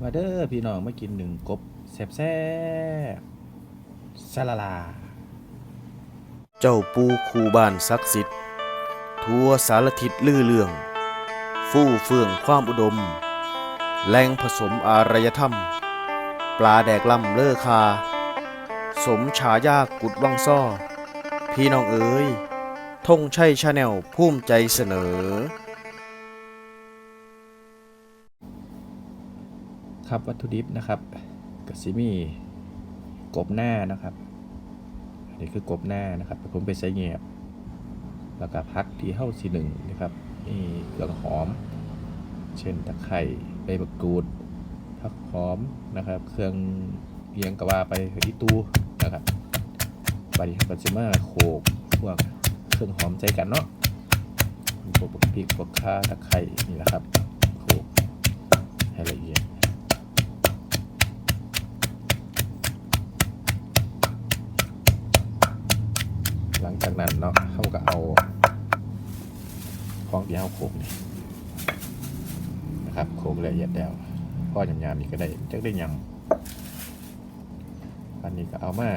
มาเด้อพี่น้องมากินหนึ่งกบแซ่บแซ่บซาลาลา เจ้าปูคูบ้านศักดิ์สิทธิ์ ทั่วสารทิศลือเรื่อง ฟู่เฟื่องความอุดม แหล่งผสมอารยธรรม ปลาแดกล่ำเลอคา สมฉายากุดวังซ่อ พี่น้องเอ๋ยธงชัยชาแนลภูมิใจเสนอ ครับวัตถุดิบนะครับกสิมีกบหน้านะครับอันนี้คือกบหน้านะครับผมไปใส่เงียบ แล้วก็พักที่เฮ้าสีหนึ่งนะครับนี่เครื่องหอม เช่นตะไคร้ใบมะกรูดผักหอมนะครับ เครื่องเอียงกะว่าไปที่ตู้นะครับบาดนีปัจจุบันโขกพวกเครื่องหอมใจกันเนาะพวกพริกพวกข่าตะไคร้นี่แหละครับโขกให้ละเอียด หลังจากนั้นเนาะเขาก็เอาของที่เขาโขกนี่นะครับโขกละเอียดแล้วพ่อยำยำนี่ก็ได้จักได้ยำอันนี้ก็เอามา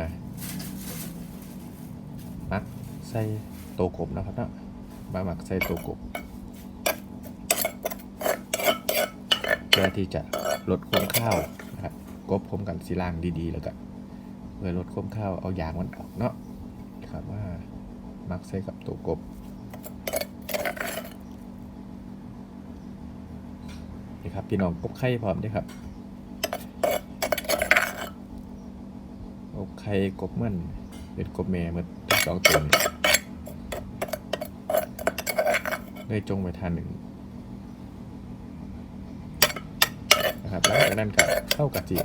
มักใส่โตกบนะครับเนาะมาหมักใส่โตกบเพื่อที่จะลดความข้าวนะครับกบผมกันสีล่างดีๆแล้วก็เพื่อลดความข้าวเอายางมันออกเนาะ ครับว่ามักใส่กับตัวกบนี่ครับพี่น้องกบไข่พร้อมด้วยครับกบไข่กบมันเป็นกบแม่มันทั้งสองตัวนี่เลยจงไปทานหนึ่งนะครับแล้วจากนั้นก็เข้ากะจิ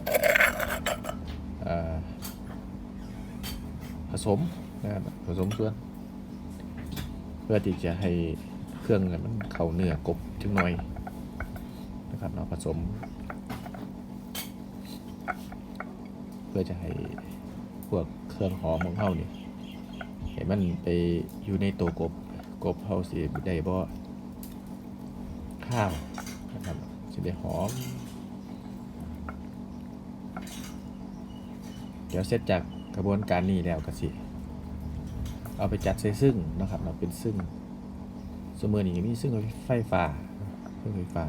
ผสม นะครับผสมส่วน เพื่อที่จะให้เครื่องเนี่ยมันเข้าเนื้อกบจังหน่อยนะครับเนาผสม เพื่อจะให้พวกเครื่องหอมของเขาเนี่ยให้มันไปอยู่ในตัวกบกบเขาสิได้บ่ข้าวนะครับสิได้หอม เดี๋ยวเสร็จจากกระบวนการนี้แล้วก็สิ เอาไปจัดใส่ซึ่งนะครับเราเป็นซึ่งสมมติอย่างนี้ซึ่งไฟฟ้าซึ่งไฟฟ้า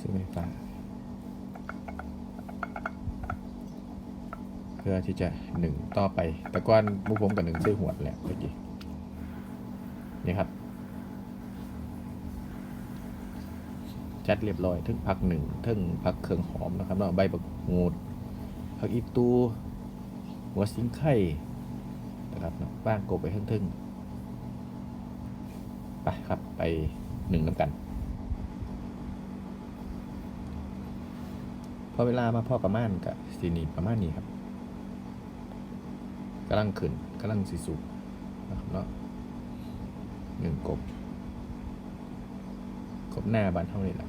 ซึ่งไฟฟ้า เพื่อที่จะหนึ่งต่อไป แต่ก่อนมุกผมกับหนึ่งใส่หัวแหละเมื่อกี้นี่ครับ จัดเรียบร้อยทึ่งพักหนึ่งทึ่งพักเครื่องหอมนะครับเนาะใบบักงูดผักอีตูหัวสิงไข่ นะครับบ้างกบไปทึ่งๆไปครับไปหนึ่งน้ำกัน พอเวลามาพ่อประมาณกับสีนีประมาณนี้ครับกำลังขึ้นกำลังสีสุกนะครับเนาะหนึ่งกบกบหน้าบานเท่านี้แหละ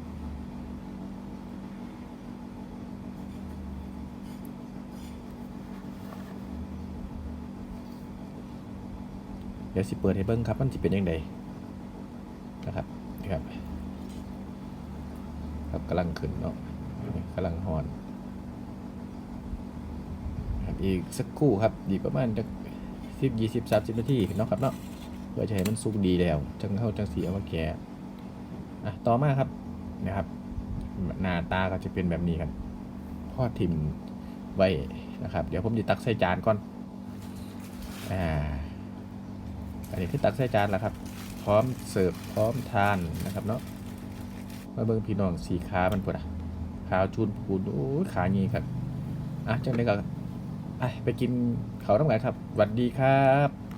เดี๋ยวสิเปิดให้เบิ้งครับมันจะเป็นยังไงนะครับนะครับครับกำลังขึ้นเนาะกำลังหอนครับอีกสักครู่ครับอีกประมาณจะสิบยี่สิบสามสิบนาทีเนาะครับเนาะเพื่อจะให้มันสุกดีแล้วจังเข้าจังสีเอามาแกะอะต่อมาครับนะครับหน้าตาก็จะเป็นแบบนี้ครับพอทิมไว้นะครับ เดี๋ยวผมจะตักใส่จานก่อนอ่า อันนี้ที่ตักใส่จานแล้วครับ พร้อมเสิร์ฟพร้อมทานนะครับเนาะมาเบิ่งพี่น้องสีขามันพุ่อะขาวจูนพูนโอ้ขางี้ครับอะจังเลยก็ไปไปกินเขาต้องไหนครับสวัสดีครับ